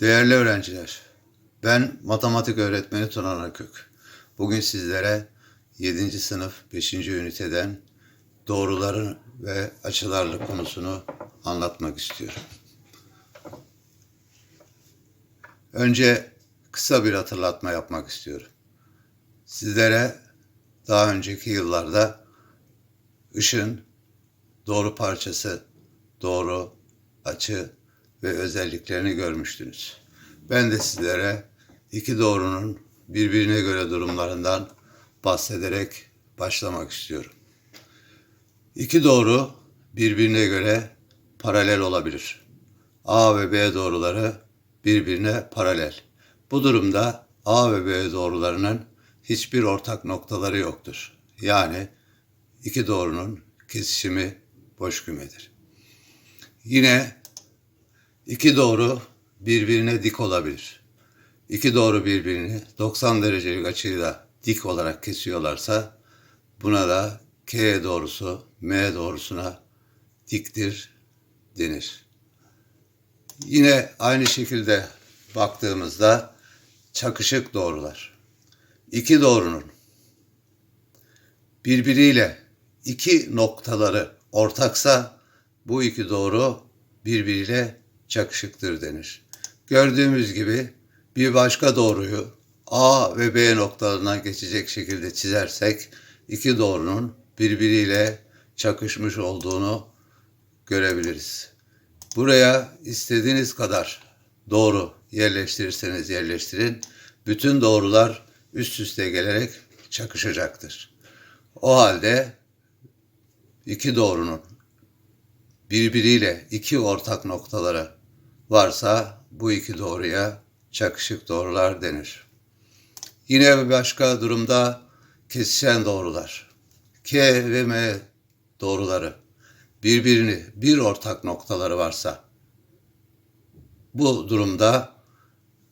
Değerli öğrenciler, ben matematik öğretmeni Tunan Akök. Bugün sizlere 7. sınıf 5. üniteden doğruların ve açılarlı konusunu anlatmak istiyorum. Önce kısa bir hatırlatma yapmak istiyorum. Sizlere daha önceki yıllarda ışın doğru parçası, doğru açı ve özelliklerini görmüştünüz. Ben de sizlere iki doğrunun birbirine göre durumlarından bahsederek başlamak istiyorum. İki doğru birbirine göre paralel olabilir. A ve B doğruları birbirine paralel. Bu durumda A ve B doğrularının hiçbir ortak noktaları yoktur. Yani iki doğrunun kesişimi boş kümedir. Yine iki doğru birbirine dik olabilir. İki doğru birbirini 90 derecelik açıyla dik olarak kesiyorlarsa buna da K doğrusu M doğrusuna diktir denir. Yine aynı şekilde baktığımızda çakışık doğrular. İki doğrunun birbiriyle iki noktaları ortaksa bu iki doğru birbiriyle çakışıktır denir. Gördüğümüz gibi bir başka doğruyu A ve B noktalarından geçecek şekilde çizersek iki doğrunun birbiriyle çakışmış olduğunu görebiliriz. Buraya istediğiniz kadar doğru yerleştirirseniz yerleştirin. Bütün doğrular üst üste gelerek çakışacaktır. O halde iki doğrunun birbiriyle iki ortak noktaları varsa bu iki doğruya çakışık doğrular denir. Yine bir başka durumda kesişen doğrular. K ve M doğruları birbirini bir ortak noktaları varsa bu durumda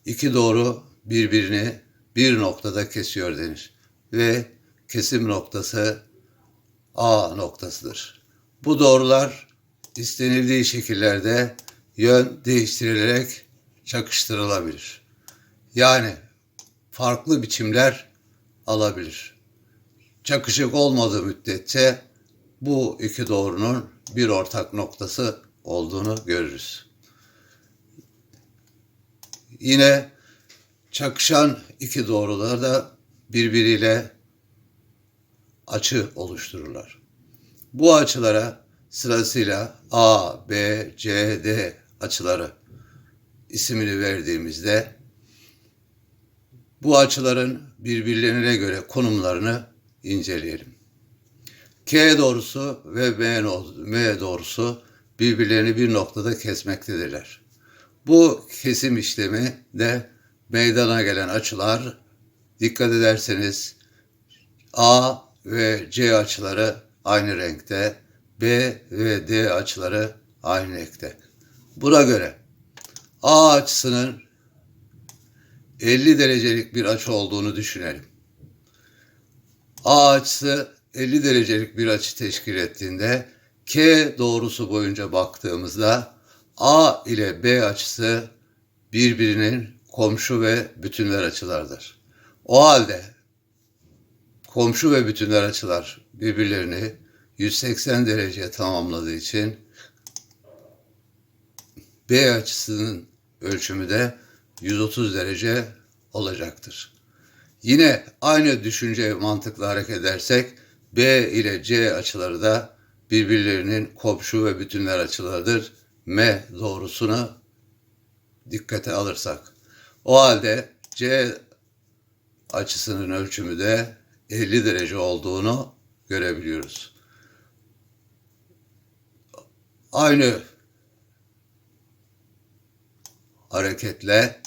iki doğru birbirini bir noktada kesiyor denir. Ve kesim noktası A noktasıdır. Bu doğrular istenildiği şekillerde yön değiştirilerek çakıştırılabilir. Yani farklı biçimler alabilir. Çakışık olmadığı müddetçe bu iki doğrunun bir ortak noktası olduğunu görürüz. Yine çakışan iki doğrular da birbiriyle açı oluştururlar. Bu açılara sırasıyla A, B, C, D açıları isimini verdiğimizde bu açıların birbirlerine göre konumlarını inceleyelim. K doğrusu ve M doğrusu birbirlerini bir noktada kesmektedirler. Bu kesim işlemi de meydana gelen açılar dikkat ederseniz A ve C açıları aynı renkte, B ve D açıları aynı renkte. Buna göre A açısının 50 derecelik bir açı olduğunu düşünelim. A açısı 50 derecelik bir açı teşkil ettiğinde K doğrusu boyunca baktığımızda A ile B açısı birbirinin komşu ve bütünler açılardır. O halde komşu ve bütünler açılar birbirlerini 180 derece tamamladığı için B açısının ölçümü de 130 derece olacaktır. Yine aynı düşünce mantıkla hareket edersek B ile C açıları da birbirlerinin komşu ve bütünler açılarıdır. M doğrusunu dikkate alırsak. O halde C açısının ölçümü de 50 derece olduğunu görebiliyoruz. Aynı hareketle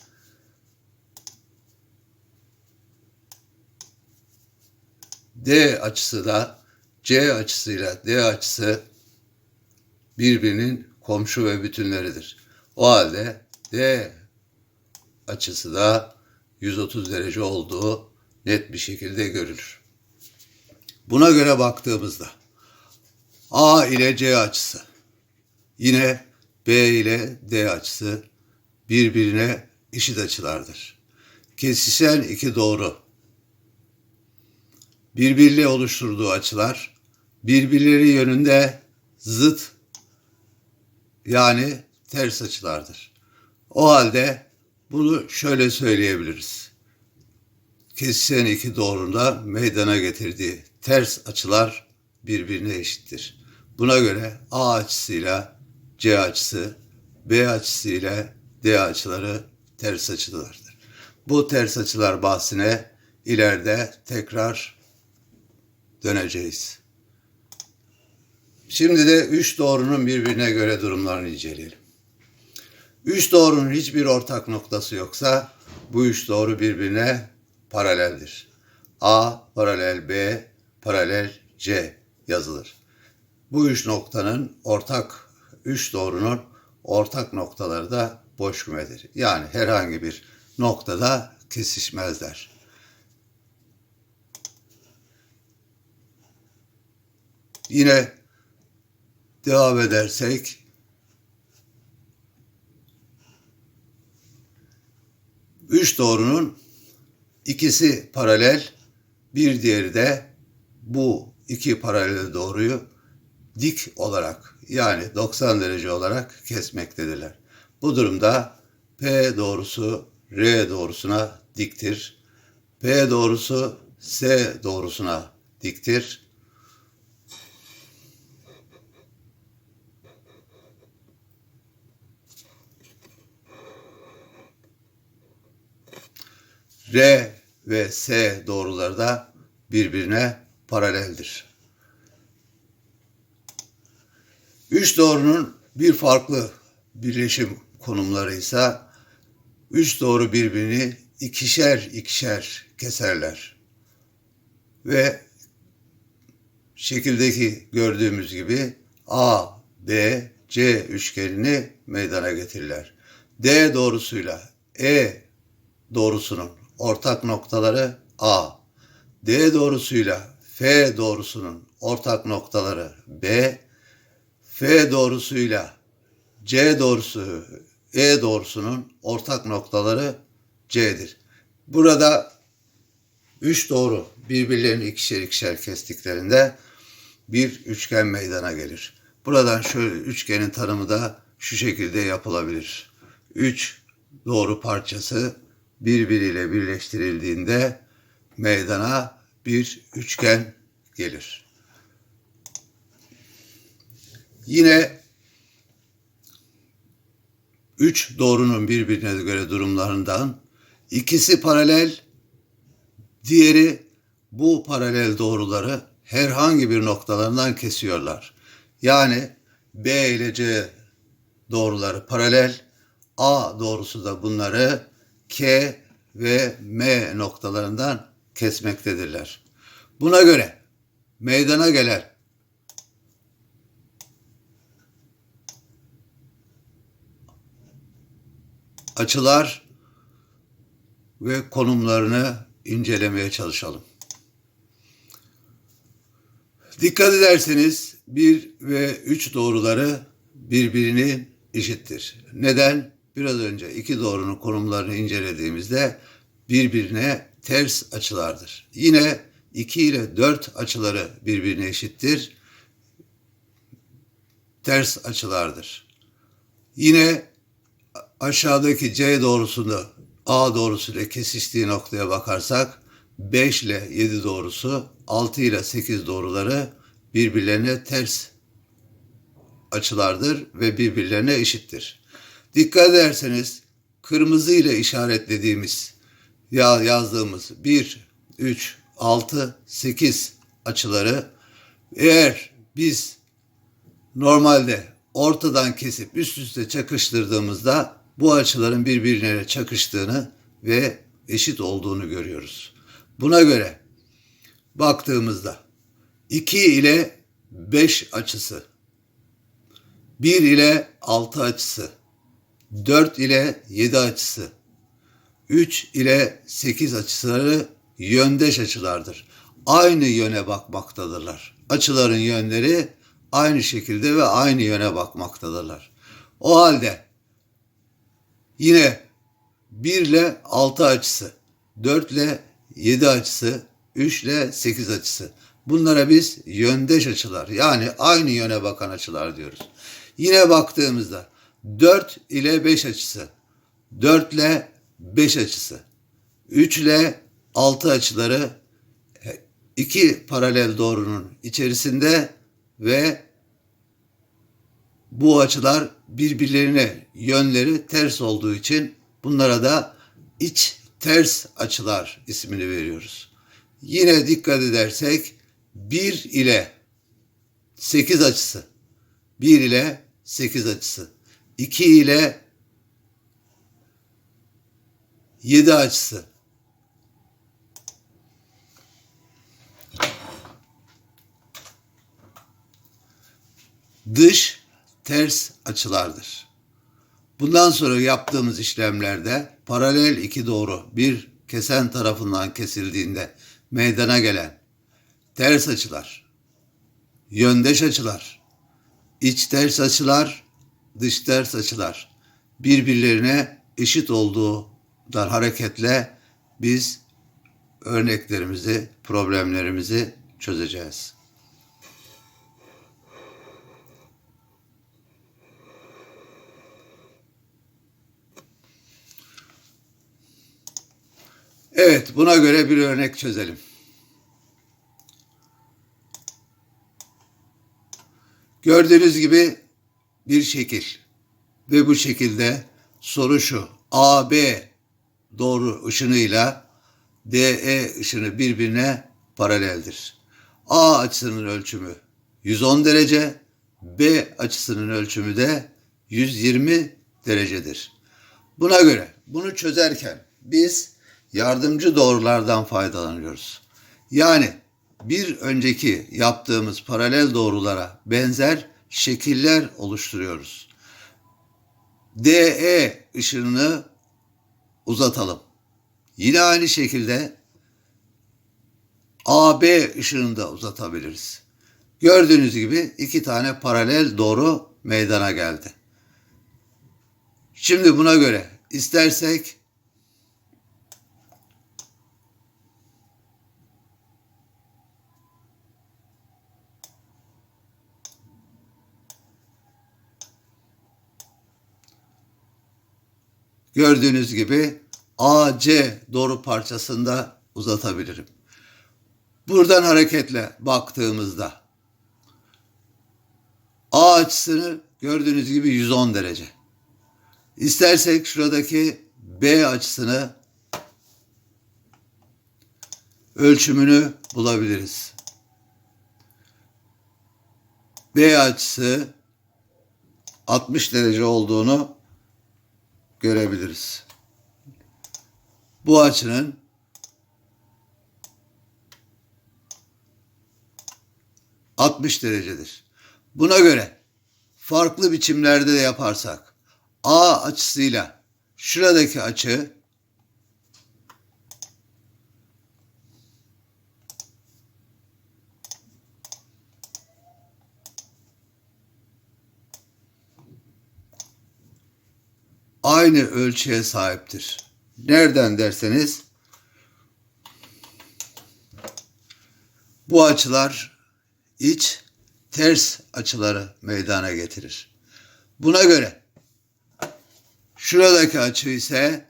D açısı da C açısıyla D açısı birbirinin komşu ve bütünleridir. O halde D açısı da 130 derece olduğu net bir şekilde görülür. Buna göre baktığımızda A ile C açısı yine B ile D açısı birbirine eşit açılardır. Kesişen iki doğru birbiriyle oluşturduğu açılar birbirleri yönünde zıt yani ters açılardır. O halde bunu şöyle söyleyebiliriz. Kesişen iki doğrunda meydana getirdiği ters açılar birbirine eşittir. Buna göre A açısıyla C açısı, B açısıyla D açıları ters açılardır. Bu ters açılar bahsine ileride tekrar döneceğiz. Şimdi de üç doğrunun birbirine göre durumlarını inceleyelim. Üç doğrunun hiçbir ortak noktası yoksa bu üç doğru birbirine paraleldir. A paralel B paralel C yazılır. Bu üç noktanın ortak, üç doğrunun ortak noktaları da boş kümedir. Yani herhangi bir noktada kesişmezler. Yine devam edersek üç doğrunun ikisi paralel, bir diğeri de bu iki paralel doğruyu dik olarak yani 90 derece olarak kesmektedirler. Bu durumda P doğrusu R doğrusuna diktir. P doğrusu S doğrusuna diktir. R ve S doğruları da birbirine paraleldir. Üç doğrunun bir farklı birleşim konumları ise üç doğru birbirini ikişer ikişer keserler. Ve şekildeki gördüğümüz gibi A, B, C üçgenini meydana getirirler. D doğrusuyla E doğrusunun ortak noktaları A. D doğrusuyla F doğrusunun ortak noktaları B. F doğrusuyla C doğrusu E doğrusunun ortak noktaları C'dir. Burada üç doğru birbirlerini ikişer ikişer kestiklerinde bir üçgen meydana gelir. Buradan şöyle üçgenin tanımı da şu şekilde yapılabilir. Üç doğru parçası birbiriyle birleştirildiğinde meydana bir üçgen gelir. Yine üç doğrunun birbirine göre durumlarından ikisi paralel, diğeri bu paralel doğruları herhangi bir noktalarından kesiyorlar. Yani B ile C doğruları paralel, A doğrusu da bunları K ve M noktalarından kesmektedirler. Buna göre meydana gelen açılar ve konumlarını incelemeye çalışalım. Dikkat ederseniz 1 ve 3 doğruları birbirini eşittir. Neden? Biraz önce iki doğrunun konumlarını incelediğimizde birbirine ters açılardır. Yine 2 ile 4 açıları birbirine eşittir. Ters açılardır. Yine aşağıdaki C doğrusunda A doğrusu ile kesiştiği noktaya bakarsak 5 ile 7 doğrusu 6 ile 8 doğruları birbirlerine ters açılardır ve birbirlerine eşittir. Dikkat ederseniz kırmızı ile işaretlediğimiz ya yazdığımız 1, 3, 6, 8 açıları eğer biz normalde ortadan kesip üst üste çakıştırdığımızda bu açıların birbirine çakıştığını ve eşit olduğunu görüyoruz. Buna göre baktığımızda 2 ile 5 açısı, 1 ile 6 açısı, 4 ile 7 açısı, 3 ile 8 açıları yöndeş açılardır. Aynı yöne bakmaktadırlar. Açıların yönleri aynı şekilde ve aynı yöne bakmaktadırlar. O halde yine 1 ile 6 açısı, 4 ile 7 açısı, 3 ile 8 açısı. Bunlara biz yöndeş açılar yani aynı yöne bakan açılar diyoruz. Yine baktığımızda 4 ile 5 açısı, 4 ile 5 açısı, 3 ile 6 açıları iki paralel doğrunun içerisinde ve bu açılar birbirlerine yönleri ters olduğu için bunlara da iç ters açılar ismini veriyoruz. Yine dikkat edersek 1 ile 8 açısı, 1 ile 8 açısı, 2 ile 7 açısı, dış ters açılardır. Bundan sonra yaptığımız işlemlerde paralel iki doğru bir kesen tarafından kesildiğinde meydana gelen ters açılar, yöndeş açılar, iç ters açılar, dış ters açılar birbirlerine eşit olduğundan hareketle biz örneklerimizi, problemlerimizi çözeceğiz. Evet, buna göre bir örnek çözelim. Gördüğünüz gibi bir şekil ve bu şekilde soru şu. AB doğru ışınıyla DE ışını birbirine paraleldir. A açısının ölçümü 110 derece, B açısının ölçümü de 120 derecedir. Buna göre bunu çözerken biz yardımcı doğrulardan faydalanıyoruz. Yani bir önceki yaptığımız paralel doğrulara benzer şekiller oluşturuyoruz. DE ışınını uzatalım. Yine aynı şekilde AB ışığını da uzatabiliriz. Gördüğünüz gibi iki tane paralel doğru meydana geldi. Şimdi buna göre istersek gördüğünüz gibi AC doğru parçasında uzatabilirim. Buradan hareketle baktığımızda A açısını gördüğünüz gibi 110 derece. İstersek şuradaki B açısını ölçümünü bulabiliriz. B açısı 60 derece olduğunu görebiliriz. Bu açının ...60 derecedir. Buna göre farklı biçimlerde de yaparsak A açısıyla şuradaki açı aynı ölçüye sahiptir. Nereden derseniz bu açılar iç ters açıları meydana getirir. Buna göre şuradaki açı ise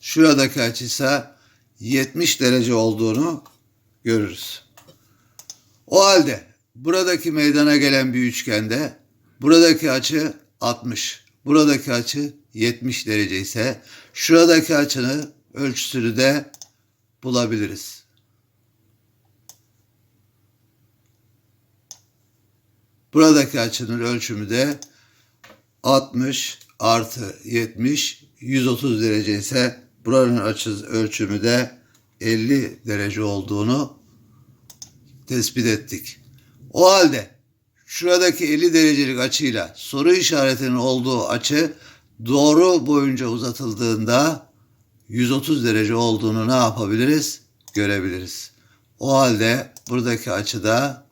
şuradaki açı ise 70 derece olduğunu görürüz. O halde buradaki meydana gelen bir üçgende buradaki açı 60, buradaki açı 70 derece ise şuradaki açının ölçüsünü de bulabiliriz. Buradaki açının ölçümü de 60 artı 70 130 derece ise buranın açı ölçümü de 50 derece olduğunu tespit ettik. O halde şuradaki 50 derecelik açıyla soru işaretinin olduğu açı doğru boyunca uzatıldığında 130 derece olduğunu ne yapabiliriz? Görebiliriz. O halde buradaki açıda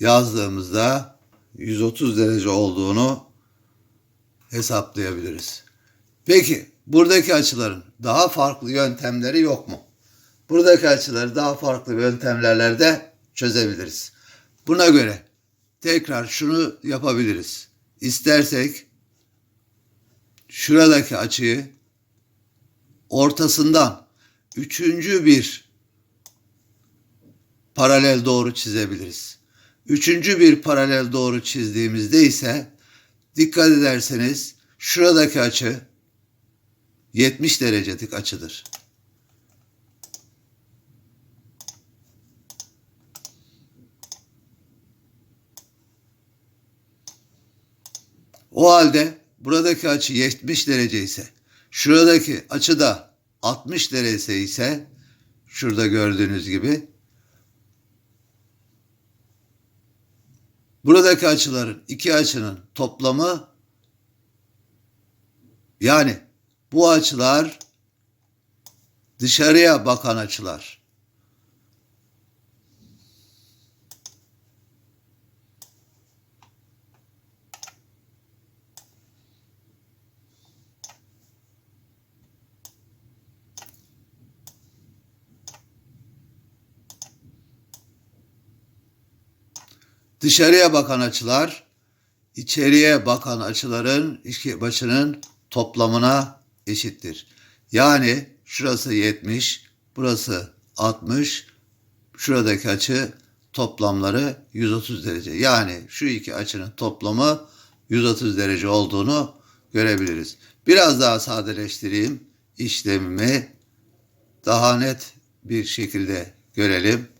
yazdığımızda 130 derece olduğunu hesaplayabiliriz. Peki buradaki açıların daha farklı yöntemleri yok mu? Buradaki açıları daha farklı yöntemlerle çözebiliriz. Buna göre tekrar şunu yapabiliriz. İstersek şuradaki açıyı ortasından üçüncü bir paralel doğru çizebiliriz. Üçüncü bir paralel doğru çizdiğimizde ise dikkat ederseniz şuradaki açı 70 derecelik açıdır. O halde buradaki açı 70 derece ise şuradaki açı da 60 derece ise şurada gördüğünüz gibi buradaki açıların iki açının toplamı yani bu açılar dışarıya bakan açılar. Dışarıya bakan açılar, içeriye bakan açıların iki başının toplamına eşittir. Yani şurası 70, burası 60, şuradaki açı toplamları 130 derece. Yani şu iki açının toplamı 130 derece olduğunu görebiliriz. Biraz daha sadeleştireyim işlemimi daha net bir şekilde görelim.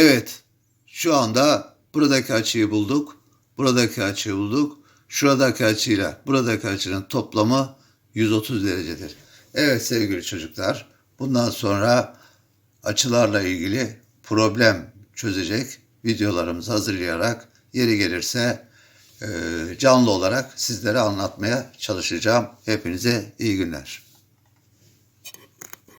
Evet, şu anda buradaki açıyı bulduk. Buradaki açıyı bulduk. Şuradaki açıyla buradaki açının toplamı 130 derecedir. Evet sevgili çocuklar, bundan sonra açılarla ilgili problem çözecek videolarımızı hazırlayarak yeri gelirse e, canlı olarak sizlere anlatmaya çalışacağım. Hepinize iyi günler.